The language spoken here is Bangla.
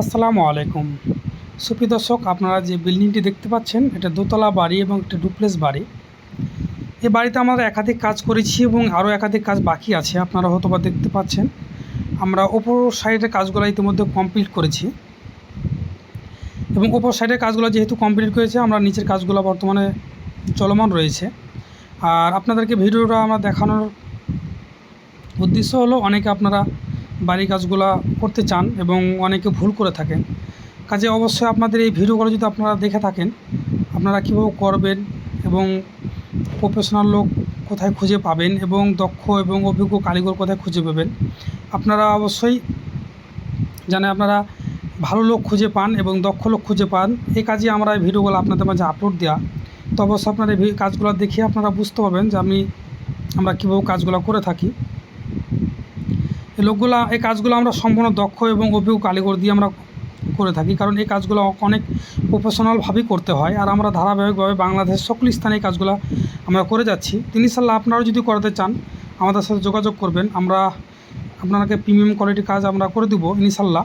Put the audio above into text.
আসসালামু আলাইকুম। সুপ্রিয় দর্শক, আপনারা যে বিল্ডিংটি দেখতে পাচ্ছেন, এটা দোতলা বাড়ি এবং একটা ডুপ্লেস বাড়ি। এই বাড়িতে আমরা একাধিক কাজ করেছি এবং আরও একাধিক কাজ বাকি আছে, আপনারা হয়তো বা দেখতে পাচ্ছেন। আমরা ওপর সাইডের কাজগুলো ইতিমধ্যে কমপ্লিট করেছি। এবং ওপর সাইডের কাজগুলো যেহেতু কমপ্লিট করেছে, আমরা নিচের কাজগুলো বর্তমানে চলমান রয়েছে। আর আপনাদেরকে ভিডিওটা আমরা দেখানোর উদ্দেশ্য হলো, অনেকে আপনারা বাড়ির কাজগুলো করতে চান এবং অনেকে ভুল করে থাকেন। কাজে অবশ্যই আপনাদের এই ভিডিওগুলো যদি আপনারা দেখে থাকেন, আপনারা কীভাবে করবেন এবং প্রফেশনাল লোক কোথায় খুঁজে পাবেন এবং দক্ষ এবং অভিজ্ঞ কারিগর কোথায় খুঁজে পাবেন, আপনারা অবশ্যই জানে আপনারা ভালো লোক খুঁজে পান এবং দক্ষ লোক খুঁজে পান। এই কাজে আমরা এই ভিডিওগুলো আপনাদের মাঝে আপলোড দেওয়া তো অবশ্যই আপনারা এই কাজগুলো দেখে আপনারা বুঝতে পারবেন যে আমি, আমরা কীভাবে কাজগুলো করে থাকি। এই লোকগুলা, এই কাজগুলো আমরা সম্পূর্ণ দক্ষ এবং অভিজ্ঞ কারিগর দিয়ে আমরা করে থাকি, কারণ এই কাজগুলো অনেক প্রফেশনালভাবেই করতে হয়। আর আমরা ধারাবাহিকভাবে বাংলাদেশের সকল স্থানে এই কাজগুলো আমরা করে যাচ্ছি। তিনি সাল্লাহ আপনারাও যদি করাতে চান, আমাদের সাথে যোগাযোগ করবেন। আমরা আপনাকে প্রিমিয়াম কোয়ালিটির কাজ আমরা করে দেবো ইনশাল্লাহ